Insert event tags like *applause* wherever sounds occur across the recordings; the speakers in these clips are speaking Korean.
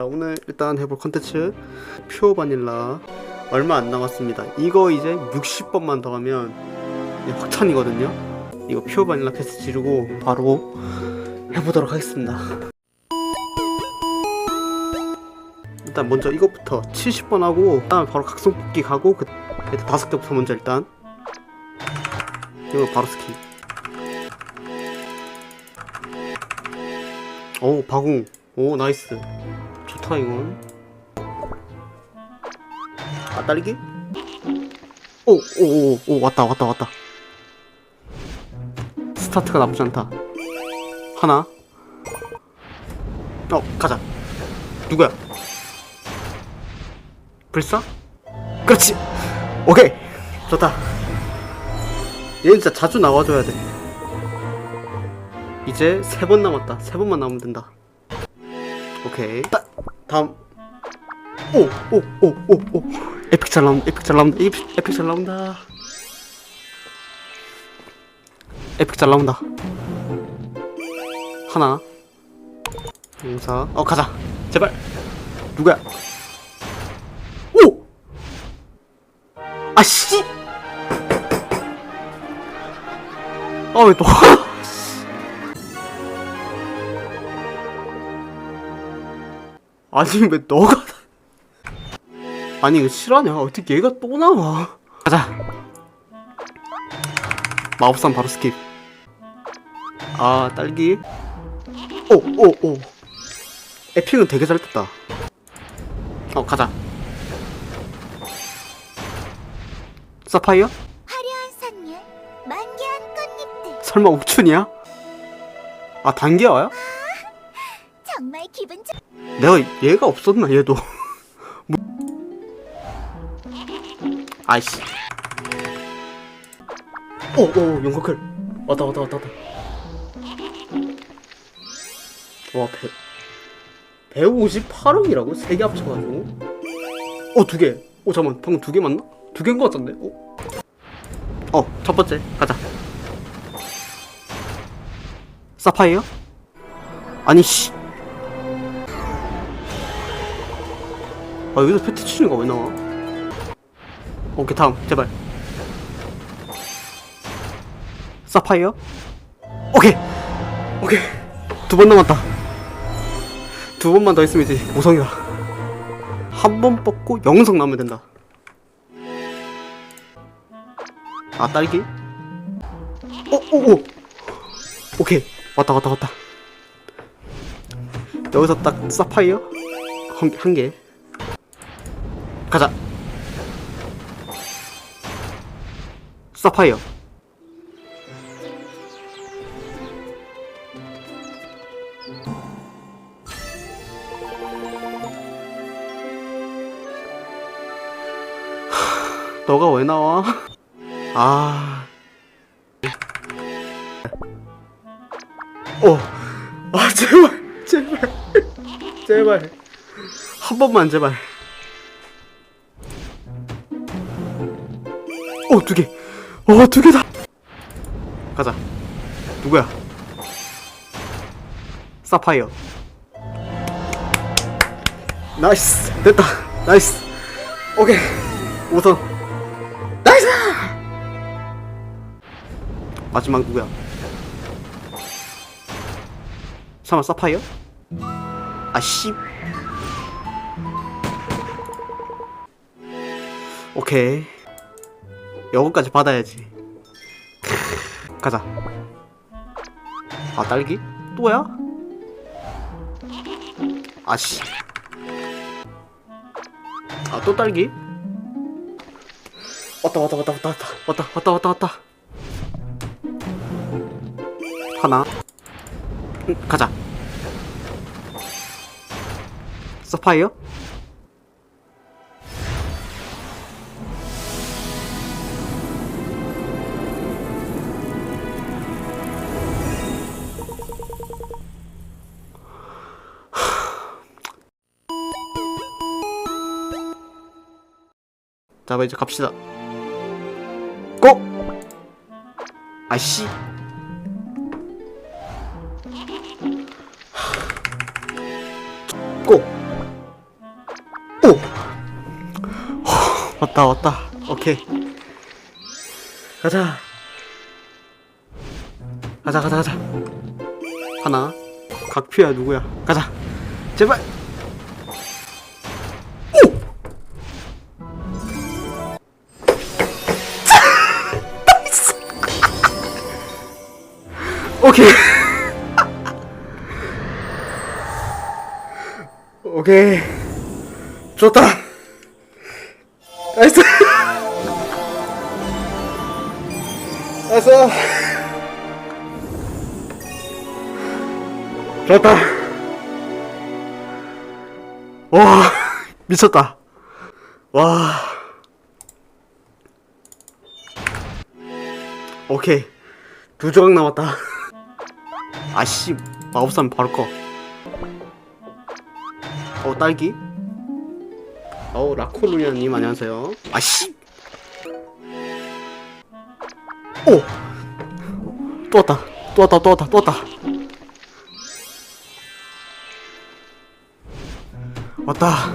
자, 오늘 일단 해볼 컨텐츠 퓨어 바닐라. 얼마 안 남았습니다. 이거 이제 60번만 더 하면 이제 확찬이거든요. 이거 퓨어 바닐라 패스 지르고 바로 해보도록 하겠습니다. 일단 먼저 이것부터 70번 하고 그다음에 바로 각성 뽑기 가고 그 일단 다섯 개부터 먼저 일단. 이거 바로 스키 오 바궁 오 나이스. 좋다 이건. 아 딸기? 오오 오 오 왔다 왔다 왔다. 스타트가 나쁘지 않다. 하나. 어 가자. 누구야? 불사? 그렇지! 오케이! 좋다. 얘 진짜 자주 나와줘야 돼. 이제 세 번 남았다. 세 번만 남으면 된다 오케이. 따, 다음. 오 오 오 오 오. 에픽 잘 나온다 에픽 잘 나온다 에픽, 잘 나온다. 에픽 잘 나온다. 하나. 용사. 어 가자. 제발. 누구야? 오! 아씨! 아왜또 *laughs* 아니 왜 너가 아니 이거 실화냐? 어떻게 얘가 또 나와? 가자. 마법산 바로 스킵. 아 딸기. 오오오 에픽은 되게 잘 떴다. 어 가자. 사파이어? 화려한 산율, 만개한 꽃잎들. 설마 옥춘이야? 아 단계화야? 기분 좋... 내가 얘가 없었나 얘도? *laughs* 뭐... 아이씨. 오오 용거클. 왔다 왔다 왔다 왔다. 와 배, 158억이라고? 세 개 합쳐가지고? 어 두개 어 잠깐만. 방금 두 개 맞나? 두 개인 거 같던데? 어? 어, 첫 번째. 가자. 사파이어? 아니 씨 아 여기서 패티치니가 왜 나와? 오케이 다음. 제발. 사파이어? 오케이! 오케이. 두 번 남았다. 두 번만 더 있으면 이제 우성이다 한 번 뽑고 영성 나오면 된다. 아 딸기? 오오오 오케이. 왔다 왔다 왔다. 여기서 딱 사파이어? 한, 한 개. 가자. 사파이어. 하, 너가 왜 나와? 아. 어. 아, 제발. 제발. 제발. 한 번만 제발. 어, 두 개. 어, 두 개다. 가자. 누구야? 사파이어. 나이스. 됐다. 나이스. 오케이. 우선. 나이스! 마지막 누구야? 설마 사파이어? 아 씨. 오케이. 요거까지 받아야지. 가자. 아, 딸기? 또야? 아씨. 아, 또 딸기? 왔다, 왔다, 왔다, 왔다, 왔다, 왔다, 왔다, 왔다, 왔다. 하나. 응, 가자. 서파이어? 자, 뭐 이제 갑시다. 고! 아씨. 고! 오! 왔다, 왔다. 오케이. 가자. 가자, 가자, 가자. 하나. 각표야, 누구야. 가자. 제발! 오 오케이. 오케이. 좋다. 나이스. 나이스. 좋다. 와 미쳤다. 와. 오케이. 두 조각 남았다 아씨. 마법사면 바로 꺼. 어 딸기? 어 라코루니아님 안녕하세요. 아씨. 오 또 왔다. 또 왔다 또 왔다 또 왔다. 왔다.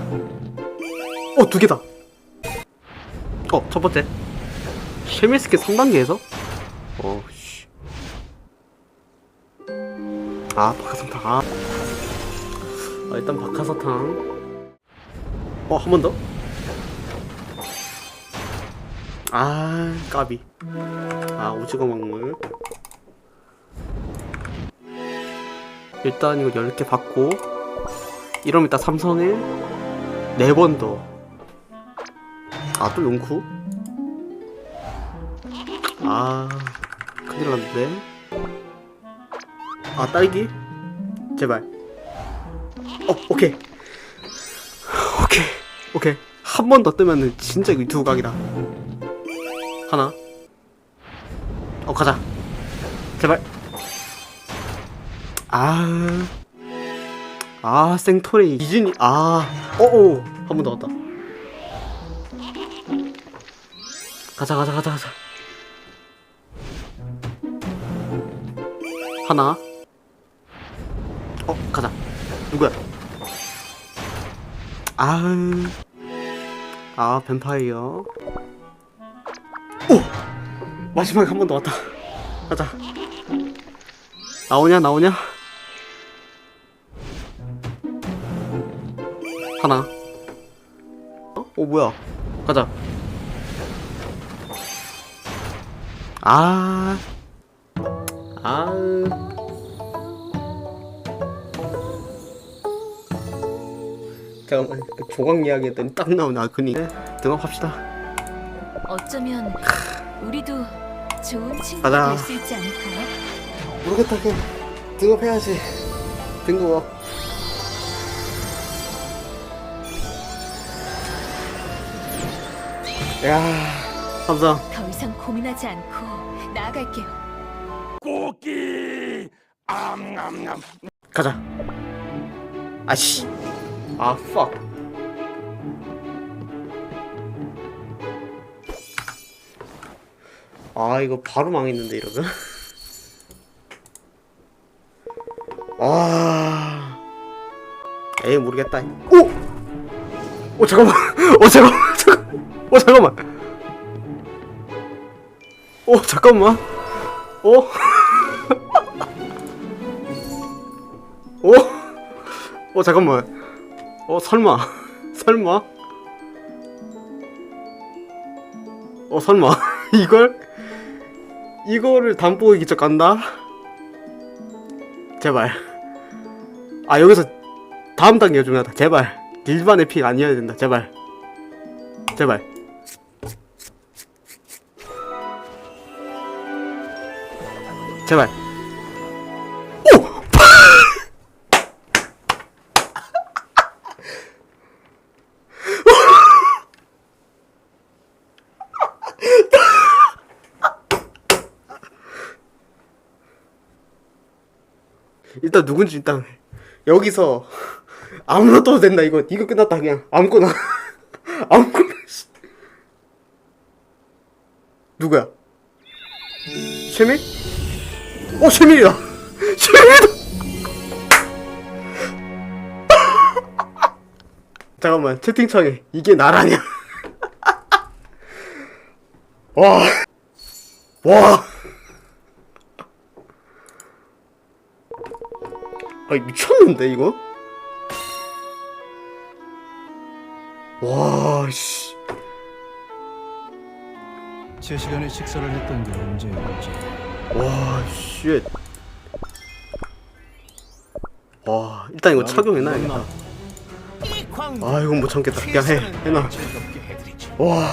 어 두 개다. 어첫 번째. 쉐밀스키 3단계에서? 어 아 박하사탕 아. 아 일단 박하사탕 어, 한 번 더? 아, 까비. 아, 오징어 먹물. 일단 이거 10개 받고, 이러면 일단 삼선을 4번 더. 아, 또 용쿠? 아, 큰일 났는데. 아, 딸기? 제발. 어, 오케이. 오케이 오케이 한 번 더 뜨면은 진짜 두 각이다 하나 어 가자 제발 아 아, 생토레이 이준이 아, 어어, 한 번 더 왔다. 가자, 가자, 가자, 가자. 하나. 어, 가자. 누구야? 아, 아, 뱀파이어. 오! 마지막에 한 번 더 왔다. 가자. 나오냐, 나오냐? 하나. 어? 어, 뭐야? 가자. 아. 아. 잠깐만, 그 조각 이야기 했더니 딱 나오네. 아, 그니. 네, 등업합시다. 어쩌면 우리도 좋은 친구가 가자. 될 수 있지 않을까요? 모르겠다, 그냥. 등업해야지. 등급. 야, 삼성. 더 이상 고민하지 않고 나아갈게요. 고기 암암암 가자. 아씨. 아, fuck. 아, 이거 바로 망했는데, 이러면. 아. 에이, 모르겠다. 오! 오, 잠깐만. 오, 잠깐만. 잠깐만. 오, 잠깐만. 오, 잠깐만. 오. 오? 어 잠깐만. 어 설마. *laughs* 설마. 어 설마. *laughs* 이걸 이거를 담보기 기적 간다? 제발. 아 여기서 다음 단계가 중요하다. 제발. 일반 에픽 아니어야 된다. 제발. 제발. 제발. 일단 누군지 일단 여기서 아무나 떠도 된다 이거 이거 끝났다 그냥 아무거나 *laughs* 아무거나 씨. 누구야? 쉐밀? 어 쉐밀이다 *laughs* 쉐밀이다 *laughs* 잠깐만 채팅창에 이게 나라냐 와. 와. 아니 미쳤는데 이거? 와 씨. 제 시간에 식사를 했던 게 언제였지? 와 쉣. 와 일단 이거 착용해놔야겠다. 아 이건 못 참겠다. 그냥 해 해놔. 와